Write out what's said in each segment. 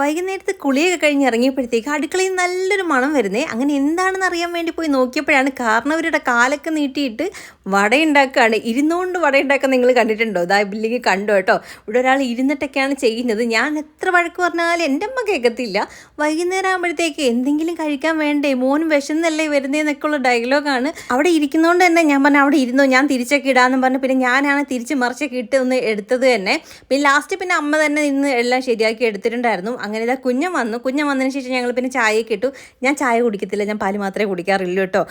വൈകുന്നേരത്ത് കുളിയൊക്കെ കഴിഞ്ഞ് ഇറങ്ങിയപ്പോഴത്തേക്ക് അടുക്കളയിൽ നല്ലൊരു മണം വരുന്നേ. അങ്ങനെ എന്താണെന്ന് അറിയാൻ വേണ്ടി പോയി നോക്കിയപ്പോഴാണ് കാരണവരുടെ കാലൊക്കെ നീട്ടിയിട്ട് വട ഉണ്ടാക്കുകയാണ് ഇരുന്നുകൊണ്ട് വട ഉണ്ടാക്കാൻ നിങ്ങൾ കണ്ടിട്ടുണ്ടോ? ഇതാ ബില്ലിങ് കണ്ടോ കേട്ടോ? ഇവിടെ ഒരാൾ ഇരുന്നിട്ടൊക്കെയാണ് ചെയ്യുന്നത്. ഞാൻ എത്ര വഴക്ക് പറഞ്ഞാലും എന്റെ അമ്മ കേൾക്കത്തില്ല. വൈകുന്നേരം ആകുമ്പോഴത്തേക്ക് എന്തെങ്കിലും കഴിക്കാൻ വേണ്ടേ? മോനും വിശന്നല്ലേ വരുന്നതെന്നൊക്കെ ഉള്ള ഡയലോഗാണ്. അവിടെ ഇരിക്കുന്നതുകൊണ്ട് തന്നെ ഞാൻ പറഞ്ഞു അവിടെ ഇരുന്നോ ഞാൻ തിരിച്ചൊക്കെ ഇടാമെന്ന് പറഞ്ഞു. പിന്നെ ഞാനാണ് തിരിച്ച് മറിച്ചൊക്കെ ഇട്ട് ഒന്ന് എടുത്തത് തന്നെ. പിന്നെ ലാസ്റ്റ് പിന്നെ അമ്മ തന്നെ ഇന്ന് എല്ലാം ശരിയാക്കി എടുത്തിട്ടുണ്ടായിരുന്നു. അങ്ങനെ ഇതാ കുഞ്ഞൻ വന്നു. കുഞ്ഞൻ വന്നതിന് ശേഷം ഞങ്ങൾ പിന്നെ ചായയൊക്കെ ഇട്ടു. ഞാൻ ചായ കുടിക്കത്തില്ല. ഞാൻ പാൽ മാത്രമേ കുടിക്കാറുള്ളൂ കേട്ടോ.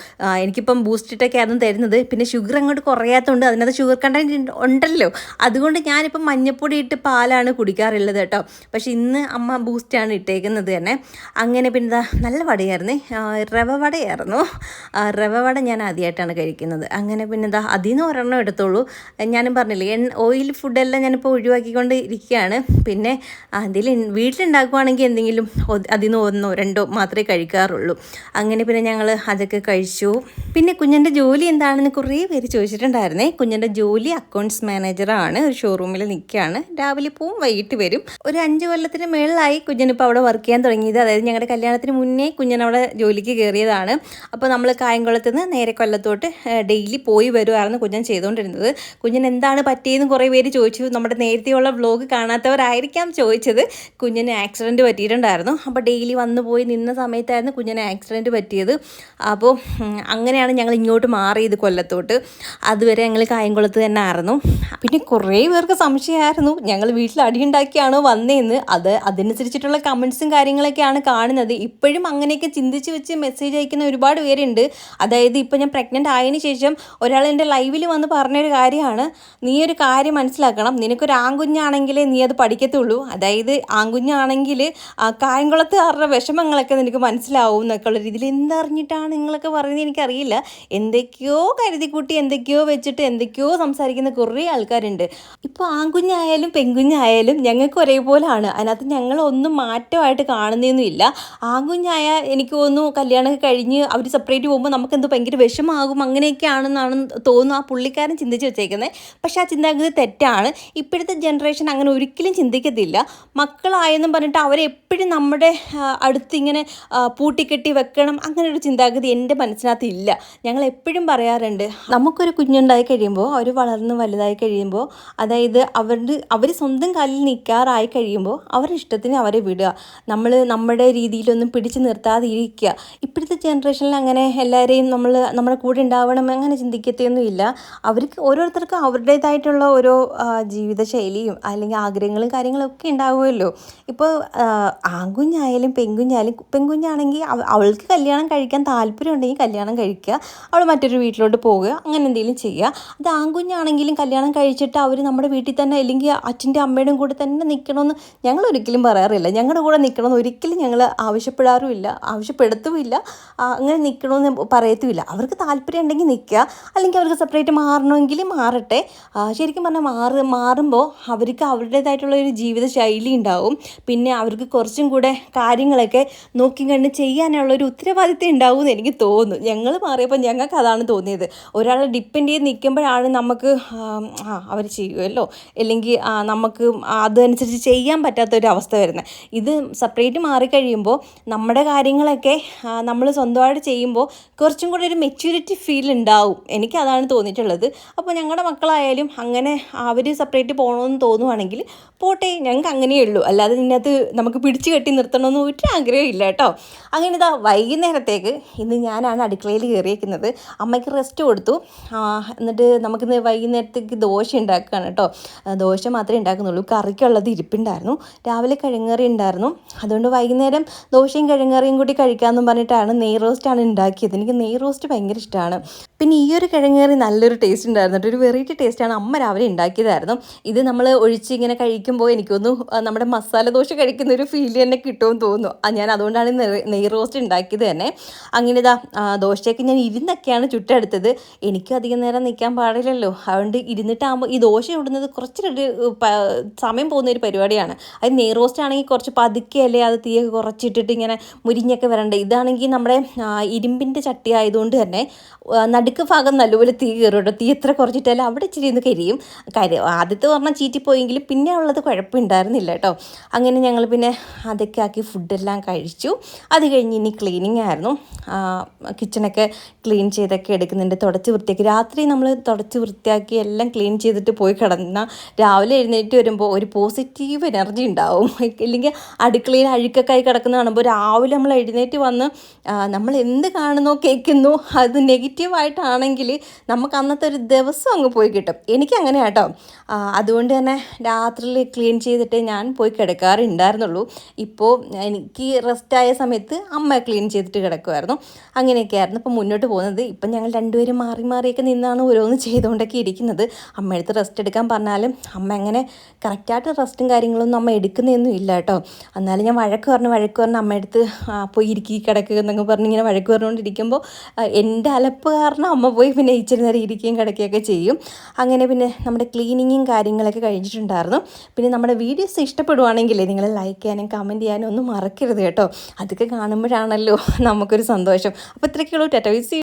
എനിക്കിപ്പം ബൂസ്റ്റ് ഇട്ടൊക്കെ ആയിരുന്നു തരുന്നത്. പിന്നെ ഷുഗർ അങ്ങോട്ട് കുറയാത്തതുകൊണ്ട് അതിനകത്ത് ഷുഗർ കണ്ടന്റ് ഉണ്ടല്ലോ. അതുകൊണ്ട് ഞാനിപ്പം മഞ്ഞപ്പൊടി ഇട്ട് പാലാണ് കുടിക്കാറുള്ളത് കേട്ടോ. പക്ഷേ ഇന്ന് അമ്മ ബൂസ്റ്റാണ് ഇട്ടേക്കുന്നത് തന്നെ. അങ്ങനെ പിന്നെ ഇതാ നല്ല വടയായിരുന്നേ. റവ വടയായിരുന്നു. റവ വട ഞാൻ ആദ്യമായിട്ടാണ് കഴിക്കുന്നത്. അങ്ങനെ പിന്നെ ഇതാ അതിൽ നിന്ന് ഒരെണ്ണം എടുത്തോളൂ ഞാനും പറഞ്ഞില്ലേ എണ്ണ ഓയിൽ ഫുഡെല്ലാം ഞാനിപ്പോൾ ഒഴിവാക്കിക്കൊണ്ട് ഇരിക്കുകയാണ്. പിന്നെ എന്തെങ്കിലും വീട്ടിലുണ്ടാക്കുവാണെങ്കിൽ എന്തെങ്കിലും അതിൽ നിന്ന് ഒന്നോ രണ്ടോ മാത്രമേ കഴിക്കാറുള്ളൂ. അങ്ങനെ പിന്നെ ഞങ്ങൾ അതൊക്കെ കഴിച്ചു. പിന്നെ കുഞ്ഞന്റെ ജോലി എന്താണെന്ന് കുറേ പേര് ചോദിച്ചിട്ടുണ്ടായിരുന്നേ. കുഞ്ഞന്റെ ജോലി അക്കൗണ്ട്സ് മാനേജറാണ് ഒരു ഷോറൂമിൽ നിൽക്കുകയാണ് രാവിലെ പോവും വൈകിട്ട് വരും. ഒരു അഞ്ച് കൊല്ലത്തിന് മേളിലായി കുഞ്ഞനിപ്പോൾ അവിടെ വർക്ക് ചെയ്യാൻ തുടങ്ങിയത്. അതായത് ഞങ്ങളുടെ കല്യാണത്തിന് മുന്നേ കുഞ്ഞൻ അവിടെ ജോലിക്ക് കയറിയതാണ് അപ്പോൾ നമ്മൾ കായംകുളത്ത് നിന്ന് നേരെ കൊല്ലത്തോട്ട് ഡെയിലി പോയി വരുമായിരുന്നു കുഞ്ഞൻ ചെയ്തുകൊണ്ടിരുന്നത് കുഞ്ഞൻ എന്താണ് പറ്റിയതെന്ന് കുറേ പേര് ചോദിച്ചു. നമ്മുടെ നേരത്തെയുള്ള വ്ലോഗ് കാണാത്തവരായിരിക്കാം ചോദിച്ചത്. കുഞ്ഞിന് ആക്സിഡന്റ് പറ്റിയിട്ടുണ്ടായിരുന്നു. അപ്പോൾ ഡെയിലി വന്നു പോയി നിന്ന സമയത്തായിരുന്നു കുഞ്ഞിന് ആക്സിഡന്റ് പറ്റിയത്. അപ്പോൾ അങ്ങനെയാണ് ഞങ്ങൾ ഇങ്ങോട്ട് മാറിയത് കൊല്ലത്തോട്ട്. അതുവരെ ഞങ്ങൾ കായംകുളത്ത് തന്നെ ആയിരുന്നു പിന്നെ കുറേ പേർക്ക് സംശയമായിരുന്നു. ഞങ്ങൾ വീട്ടിൽ അടിയുണ്ടാക്കിയാണോ വന്നതെന്ന് അത് അതനുസരിച്ചിട്ടുള്ള കമൻസും കാര്യങ്ങളൊക്കെയാണ് കാണുന്നത്. ഇപ്പോഴും അങ്ങനെയൊക്കെ ചിന്തിച്ച് വെച്ച് മെസ്സേജ് അയക്കുന്ന ഒരുപാട് പേരുണ്ട്. അതായത് ഇപ്പോൾ ഞാൻ പ്രഗ്നന്റ് ആയതിനു ശേഷം ഒരാൾ എന്റെ ലൈവിൽ വന്ന് പറഞ്ഞൊരു കാര്യമാണ്. നീ ഒരു കാര്യം മനസ്സിലാക്കണം. നിനക്കൊരു ആൺകുഞ്ഞാണെങ്കിലേ നീ അത് പഠിക്കത്തുള്ളൂ. അതായത് ആൺകുഞ്ഞാണെങ്കിൽ ആ കായംകുളത്ത് അവരുടെ വിഷമങ്ങളൊക്കെ നിനക്ക് മനസ്സിലാവും എന്നൊക്കെ ഉള്ള രീതിയിൽ എന്തറിഞ്ഞിട്ടാണ് നിങ്ങളൊക്കെ പറയുന്നത് എനിക്കറിയില്ല. എന്തൊക്കെയോ കരുതിക്കൂട്ടി എന്തൊക്കെയോ വെച്ചിട്ട് എന്തൊക്കെയോ സംസാരിക്കുന്ന കുറേ ആൾക്കാരുണ്ട്. ഇപ്പോൾ ആൺകുഞ്ഞായാലും പെൺകുഞ്ഞായാലും ഞങ്ങൾക്ക് ഒരേപോലാണ്. അതിനകത്ത് ഞങ്ങളൊന്നും മാറ്റമായിട്ട് കാണുന്നതൊന്നുമില്ല ആൺകുഞ്ഞായ എനിക്ക് തോന്നുന്നു കല്യാണം കഴിഞ്ഞ് അവർ സെപ്പറേറ്റ് പോകുമ്പോൾ നമുക്ക് എന്തോ ഭയങ്കര വിഷമാകും അങ്ങനെയൊക്കെയാണെന്നാണ് തോന്നുന്നു ആ പുള്ളിക്കാരൻ ചിന്തിച്ച് വെച്ചേക്കുന്നത് പക്ഷേ ആ ചിന്താഗതി തെറ്റാണ്. ഇപ്പോഴത്തെ ജനറേഷൻ അങ്ങനെ ഒരിക്കലും ചിന്തിക്കത്തില്ല. മക്കളായെന്നും പറഞ്ഞിട്ട് അവരെ എപ്പോഴും നമ്മുടെ അടുത്തിങ്ങനെ പൂട്ടിക്കെട്ടി വെക്കണം അങ്ങനെ ഒരു ചിന്താഗതി എന്റെ മനസ്സിനകത്ത് ഇല്ല. ഞങ്ങൾ എപ്പോഴും പറയാറുണ്ട് നമുക്കൊരു കുഞ്ഞുണ്ടായി കഴിയുമ്പോൾ അവർ വളർന്ന് വലുതായി കഴിയുമ്പോൾ അതായത് അവരുടെ അവർ സ്വന്തം കാലിൽ നിൽക്കാറായി കഴിയുമ്പോൾ അവരുടെ ഇഷ്ടത്തിന് അവരെ വിടുക. നമ്മൾ നമ്മുടെ രീതിയിലൊന്നും പിടിച്ചു നിർത്താതിരിക്കുക. ഇപ്പോഴത്തെ ജനറേഷനിൽ അങ്ങനെ എല്ലാവരെയും നമ്മൾ നമ്മുടെ കൂടെ ഉണ്ടാവണം അങ്ങനെ ചിന്തിക്കത്തെയൊന്നുമില്ല അവർക്ക് ഓരോരുത്തർക്കും അവരുടേതായിട്ടുള്ള ഓരോ ജീവിതശൈലിയും അല്ലെങ്കിൽ ആഗ്രഹങ്ങളും കാര്യങ്ങളും ഒക്കെ ഉണ്ടാവുമല്ലോ. ഇപ്പോൾ ആൺകുഞ്ഞായാലും പെൺകുഞ്ഞായാലും പെൺകുഞ്ഞാണെങ്കിൽ അവ- അവൾക്ക് കല്യാണം കഴിക്കാൻ താല്പര്യം ഉണ്ടെങ്കിൽ കല്യാണം കഴിക്കുക. അവൾ മറ്റൊരു വീട്ടിലോട്ട് പോവുക. അങ്ങനെ എന്തെങ്കിലും ചെയ്യുക. അത് ആൺകുഞ്ഞാണെങ്കിലും കല്യാണം കഴിച്ചിട്ട് അവർ നമ്മുടെ വീട്ടിൽ തന്നെ അല്ലെങ്കിൽ അച്ഛന്റെ അമ്മയുടെയും കൂടെ തന്നെ നിൽക്കണമെന്ന് ഞങ്ങൾ ഒരിക്കലും പറയാറില്ല. ഞങ്ങളുടെ കൂടെ നിൽക്കണമെന്ന് ഒരിക്കലും ഞങ്ങൾ ആവശ്യപ്പെടാറുമില്ല. ആവശ്യപ്പെടുത്തുമില്ല. അങ്ങനെ നിൽക്കണമെന്ന് പറയത്തുമില്ല. അവർക്ക് താല്പര്യം ഉണ്ടെങ്കിൽ നിൽക്കുക. അല്ലെങ്കിൽ അവർക്ക് സെപ്പറേറ്റ് മാറണമെങ്കിൽ മാറട്ടെ. ശരിക്കും പറഞ്ഞാൽ മാറ് മാറുമ്പോൾ അവർക്ക് അവരുടേതായിട്ടുള്ള ഒരു ജീവിത ശൈലി ഉണ്ടാവും. പിന്നെ അവർക്ക് കുറച്ചും കൂടെ കാര്യങ്ങളൊക്കെ നോക്കി കണ്ട് ചെയ്യാനുള്ള ഒരു ഉത്തരവാദിത്തം ഉണ്ടാവും എന്ന് എനിക്ക് തോന്നുന്നു. ഞങ്ങൾ മാറിയപ്പോൾ ഞങ്ങൾക്ക് അതാണ് തോന്നിയത്. ഒരാളെ ഡിപ്പെൻഡ് ചെയ്ത് നിൽക്കുമ്പോഴാണ് നമുക്ക് ആ അവർ ചെയ്യുമല്ലോ അല്ലെങ്കിൽ നമുക്ക് അതനുസരിച്ച് ചെയ്യാൻ പറ്റാത്ത ഒരു അവസ്ഥ വരുന്നത്. ഇത് സെപ്പറേറ്റ് മാറിക്കഴിയുമ്പോൾ നമ്മുടെ കാര്യങ്ങളൊക്കെ നമ്മൾ സ്വന്തമായിട്ട് ചെയ്യുമ്പോൾ കുറച്ചും കൂടെ ഒരു മെച്യൂരിറ്റി ഫീൽ ഉണ്ടാവും. എനിക്ക് അതാണ് തോന്നിയിട്ടുള്ളത്. അപ്പോൾ ഞങ്ങളുടെ മക്കളായാലും അങ്ങനെ അവർ സെപ്പറേറ്റ് പോകണമെന്ന് തോന്നുവാണെങ്കിൽ പോട്ടെ ഞങ്ങൾക്ക് അങ്ങനെയേ ഉള്ളൂ. അല്ലാതെ ഇതിനകത്ത് നമുക്ക് പിടിച്ചു കെട്ടി നിർത്തണമെന്ന് ഒരു ആഗ്രഹം ഇല്ല കേട്ടോ. അങ്ങനെ ഇതാ വൈകുന്നേരത്തേക്ക് ഇന്ന് ഞാനാണ് അടുക്കളയിൽ കയറിയേക്കുന്നത്. അമ്മയ്ക്ക് റെസ്റ്റ് കൊടുത്തു. എന്നിട്ട് നമുക്കിന്ന് വൈകുന്നേരത്തേക്ക് ദോശ ഉണ്ടാക്കുകയാണ് കേട്ടോ. ദോശ മാത്രമേ ഉണ്ടാക്കുന്നുള്ളൂ. കറിക്കുള്ളത് ഇരിപ്പുണ്ടായിരുന്നു. രാവിലെ കിഴങ്ങറി ഉണ്ടായിരുന്നു. അതുകൊണ്ട് വൈകുന്നേരം ദോശയും കിഴങ്ങറിയും കൂടി കഴിക്കാമെന്നും പറഞ്ഞിട്ടാണ് നെയ് റോസ്റ്റാണ് ഉണ്ടാക്കിയത്. എനിക്ക് നെയ് റോസ്റ്റ് ഭയങ്കര ഇഷ്ടമാണ്. പിന്നെ ഈ ഒരു കിഴങ്ങറി നല്ലൊരു ടേസ്റ്റ് ഉണ്ടായിരുന്നു. ഒരു വെറൈറ്റി ടേസ്റ്റാണ് അമ്മ രാവിലെ ഉണ്ടാക്കിയതായിരുന്നു. ഇത് നമ്മൾ ഒഴിച്ച് ഇങ്ങനെ കഴിക്കുമ്പോൾ എനിക്കൊന്നും നമ്മുടെ മസാല ദോശ കഴിക്കുന്ന ഒരു ഫീൽ തന്നെ കിട്ടുമെന്ന് തോന്നുന്നു. ഞാൻ അതുകൊണ്ടാണ് നെയ് റോസ്റ്റ് ഉണ്ടാക്കിയത് തന്നെ. അങ്ങനെ ഇതാ ദോശയൊക്കെ ഞാൻ ഇരുന്നൊക്കെയാണ് ചുട്ടെടുത്തത്. എനിക്കും അധികം നേരം നിൽക്കാൻ പാടില്ലല്ലോ. അതുകൊണ്ട് ഇരുന്നിട്ടാകുമ്പോൾ ഈ ദോശ ഇടുന്നത് കുറച്ചൊരു സമയം പോകുന്ന ഒരു പരിപാടിയാണ്. അത് നെയ് റോസ്റ്റ് ആണെങ്കിൽ കുറച്ച് പതുക്കെ അല്ലേ അത് തീയൊക്കെ കുറച്ചിട്ടിട്ട് ഇങ്ങനെ മുരിഞ്ഞൊക്കെ വരണ്ടേ? ഇതാണെങ്കിൽ നമ്മുടെ ഇരുമ്പിന്റെ ചട്ടി ആയതുകൊണ്ട് തന്നെ നടുക്ക് ഭാഗം നല്ലപോലെ തീ കയറും കേട്ടോ. തീ എത്ര കുറച്ചിട്ടാലും അവിടെ ഇച്ചിരി ഒന്ന് കരിയും. കരി ആദ്യത്തെ പറഞ്ഞാൽ ചീറ്റിപ്പോയെങ്കിലും പിന്നെ ഉള്ളത് കുഴപ്പമുണ്ടായിരുന്നില്ല കേട്ടോ. അങ്ങനെ ഞങ്ങൾ പിന്നെ അതൊക്കെ ആക്കി ഫുഡെല്ലാം കഴിച്ചു. അത് കഴിഞ്ഞ് ഇനി ക്ലീനിങ് ആയിരുന്നു. കിച്ചണൊക്കെ ക്ലീൻ ചെയ്തൊക്കെ എടുക്കുന്നുണ്ട്. തുടച്ച് വൃത്തിയാക്കി. രാത്രി നമ്മൾ തുടച്ച് വൃത്തിയാക്കി എല്ലാം ക്ലീൻ ചെയ്തിട്ട് പോയി കിടന്ന രാവിലെ എഴുന്നേറ്റ് വരുമ്പോൾ ഒരു പോസിറ്റീവ് എനർജി ഉണ്ടാവും. ഇല്ലെങ്കിൽ അടുക്കളയിൽ അഴുക്കൊക്കെ ആയി കിടക്കുന്ന കാണുമ്പോൾ രാവിലെ നമ്മൾ എഴുന്നേറ്റ് വന്ന് നമ്മൾ എന്ത് കാണുന്നോ കേൾക്കുന്നു അത് നെഗറ്റീവായിട്ടാണെങ്കിൽ നമുക്ക് അന്നത്തെ ഒരു ദിവസം അങ്ങ് പോയി കിട്ടും. എനിക്ക് അങ്ങനെ കേട്ടോ അതുകൊണ്ട് തന്നെ രാത്രിയിൽ ക്ലീൻ ചെയ്തിട്ട് ഞാൻ പോയി കിടക്കാറുണ്ടായിരുന്നുള്ളൂ ഇപ്പോൾ എനിക്ക് റെസ്റ്റായ സമയത്ത് അമ്മ ക്ലീൻ ചെയ്തിട്ട് കിടക്കുമായിരുന്നു അങ്ങനെയൊക്കെ ആയിരുന്നു. മുന്നോട്ട് പോകുന്നത്. ഇപ്പം ഞങ്ങൾ രണ്ടുപേരും മാറി മാറിയൊക്കെ നിന്നാണ് ഓരോന്ന് ചെയ്തുകൊണ്ടൊക്കെ ഇരിക്കുന്നത്. അമ്മ എടുത്ത് റെസ്റ്റ് എടുക്കാൻ പറഞ്ഞാലും അമ്മ അങ്ങനെ കറക്റ്റായിട്ട് റെസ്റ്റും കാര്യങ്ങളൊന്നും അമ്മ എടുക്കുന്നതൊന്നും ഇല്ല കേട്ടോ. എന്നാലും ഞാൻ വഴക്ക് പറഞ്ഞു വഴക്ക് പറഞ്ഞ് അമ്മ എടുത്ത് പോയി ഇരിക്കി കിടക്കുക എന്നൊക്കെ പറഞ്ഞ് ഇങ്ങനെ വഴക്ക് പറഞ്ഞുകൊണ്ടിരിക്കുമ്പോൾ എന്റെ അലപ്പ് കാരണം അമ്മ പോയി പിന്നെ ഇച്ചിരി നേരം ഇരിക്കുകയും കിടക്കുകയൊക്കെ ചെയ്യും. അങ്ങനെ പിന്നെ നമ്മുടെ ക്ലീനിങ്ങും കാര്യങ്ങളൊക്കെ കഴിഞ്ഞിട്ടുണ്ടായിരുന്നു. പിന്നെ നമ്മുടെ വീഡിയോസ് ഇഷ്ടപ്പെടുവാണെങ്കിൽ നിങ്ങൾ ലൈക്ക് ചെയ്യാനും കമന്റ് ചെയ്യാനും ഒന്നും മറക്കരുത് കേട്ടോ. അതൊക്കെ കാണുമ്പോഴാണല്ലോ നമുക്കൊരു സന്തോഷം. അപ്പോൾ ഇത്രയൊക്കെയുള്ളൂ. ടെറ്റോയിസ്